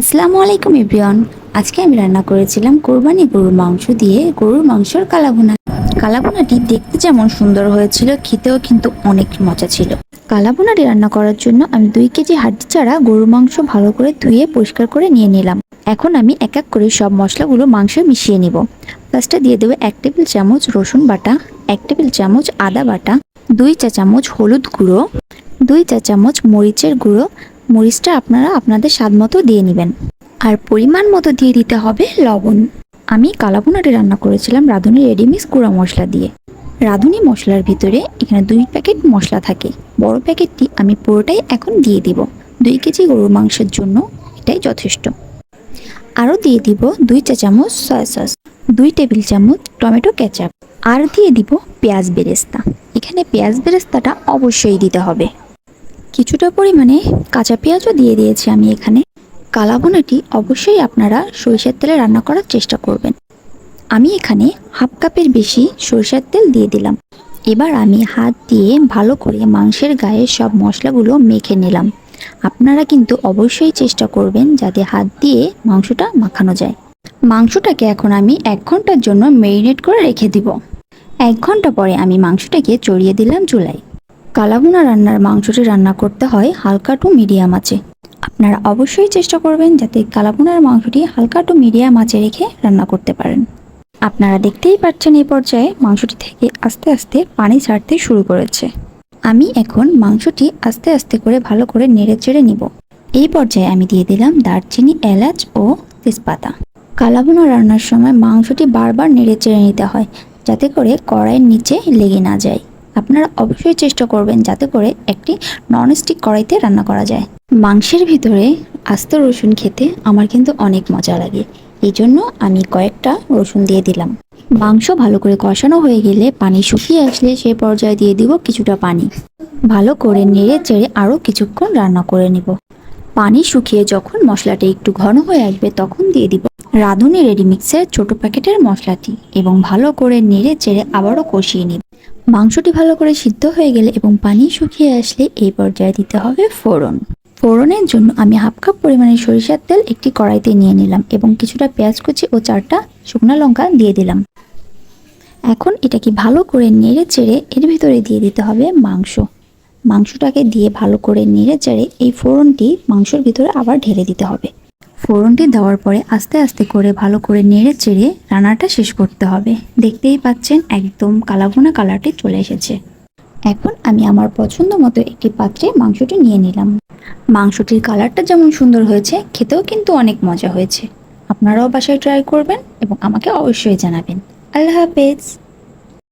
আসসালামু আলাইকুম, এভরিওয়ান। আজকে আমি রান্না করেছিলাম কোরবানি গরুর মাংস দিয়ে গরুর মাংসর কালাভুনা। কালাভুনাটি দেখতে যেমন সুন্দর হয়েছিল, খেতেও কিন্তু অনেক মজা ছিল। কালাভুনাটি রান্না করার জন্য আমি দুই কেজি হাড্ডি ছাড়া গরুর মাংস ভালো করে ধুয়ে পরিষ্কার করে নিয়ে নিলাম। এখন আমি এক এক করে সব মশলাগুলো মাংসে মিশিয়ে নিব। ফার্স্টে দিয়ে দেবো এক টেবিল চামচ রসুন বাটা, এক টেবিল চামচ আদা বাটা, দুই চা চামচ হলুদ গুঁড়ো, দুই চা চামচ মরিচের গুঁড়ো মরিচটা আপনারা আপনাদের স্বাদ মতো দিয়ে নেবেন। আর পরিমাণ মতো দিয়ে দিতে হবে লবণ। আমি কালাভুনাটি রান্না করেছিলাম রাঁধুনি রেডিমিক্স গুঁড়া মশলা দিয়ে। রাঁধুনি মশলার ভিতরে এখানে দুই প্যাকেট মশলা থাকে। বড় প্যাকেটটি আমি পুরোটাই এখন দিয়ে দিব। দুই কেজি গরুর মাংসের জন্য এটাই যথেষ্ট। আরও দিয়ে দিব দুই চা চামচ সয়া সস, দুই টেবিল চামচ টমেটো কেচাপ। আর দিয়ে দিব পেঁয়াজ বেরেস্তা। এখানে পেঁয়াজ বেরেস্তাটা অবশ্যই দিতে হবে। কিছুটা পরিমাণে কাঁচা পেঁয়াজও দিয়ে দিয়েছি আমি এখানে। কালাবোনাটি অবশ্যই আপনারা সরিষার তেলে রান্না করার চেষ্টা করবেন। আমি এখানে হাফ কাপের বেশি সরিষার তেল দিয়ে দিলাম। এবার আমি হাত দিয়ে ভালো করে মাংসের গায়ে সব মশলাগুলো মেখে নিলাম। আপনারা কিন্তু অবশ্যই চেষ্টা করবেন যাতে হাত দিয়ে মাংসটা মাখানো যায়। মাংসটাকে এখন আমি এক ঘণ্টার জন্য মেরিনেট করে রেখে দিব। এক ঘণ্টা পরে আমি মাংসটাকে চড়িয়ে দিলাম চুলায়। কালাভুনা রান্নার মাংসটি রান্না করতে হয় হালকা টু মিডিয়াম আঁচে। আপনারা অবশ্যই চেষ্টা করবেন যাতে কালাভুনার মাংসটি হালকা টু মিডিয়াম আঁচে রেখে রান্না করতে পারেন। আপনারা দেখতেই পাচ্ছেন এই পর্যায়ে মাংসটি থেকে আস্তে আস্তে পানি ছাড়তে শুরু করেছে। আমি এখন মাংসটি আস্তে আস্তে করে ভালো করে নেড়ে চেড়ে নিব। এই পর্যায়ে আমি দিয়ে দিলাম দারচিনি, এলাচ ও তেজপাতা। কালাভুনা রান্নার সময় মাংসটি বারবার নেড়ে চেড়ে নিতে হয়, যাতে করে কড়াইয়ের নিচে লেগে না যায়। আপনারা অবশ্যই চেষ্টা করবেন যাতে করে একটি ননস্টিক কড়াইতে রান্না করা যায়। মাংসের ভিতরে আস্ত রসুন খেতে আমার কিন্তু অনেক মজা লাগে। এই জন্য আমি কয়েকটা রসুন দিয়ে দিলাম। মাংস ভালো করে কষানো হয়ে গেলে পানি শুকিয়ে আসলে সেই পর্যায়ে দিয়ে দিব কিছুটা পানি। ভালো করে নেড়ে চেড়ে আরও কিছুক্ষণ রান্না করে নিব। পানি শুকিয়ে যখন মশলাটা একটু ঘন হয়ে আসবে তখন দিয়ে দিব রাঁধুনি রেডি মিক্সের ছোট প্যাকেটের মশলাটি এবং ভালো করে নেড়ে চেড়ে আবারও কষিয়ে নিব। মাংসটি ভালো করে সিদ্ধ হয়ে গেলে এবং পানি শুকিয়ে আসলে এই পর্যায়ে দিতে হবে ফোড়ন। ফোড়নের জন্য আমি হাফ কাপ পরিমাণে সরিষার তেল একটি কড়াইতে নিয়ে নিলাম এবং কিছুটা পেঁয়াজ কুচি ও চারটা শুকনো লঙ্কা দিয়ে দিলাম। এখন এটাকে ভালো করে নেড়ে চেড়ে এর ভিতরে দিয়ে দিতে হবে মাংস। মাংসটাকে দিয়ে ভালো করে নেড়ে চেড়ে এই ফোড়নটি মাংসের ভিতরে আবার ঢেলে দিতে হবে। ফোড়নটি দেওয়ার পরে আস্তে আস্তে করে ভালো করে নেড়ে চেড়ে রান্নাটা শেষ করতে হবে। দেখতেই পাচ্ছেন একদম কালাভুনা কালারটি চলে এসেছে। এখন আমি আমার পছন্দ মতো একটি পাত্রে মাংসটি নিয়ে নিলাম। মাংসটির কালারটা যেমন সুন্দর হয়েছে, খেতেও কিন্তু অনেক মজা হয়েছে। আপনারাও বাসায় ট্রাই করবেন এবং আমাকে অবশ্যই জানাবেন। আল্লাহ হাফেজ।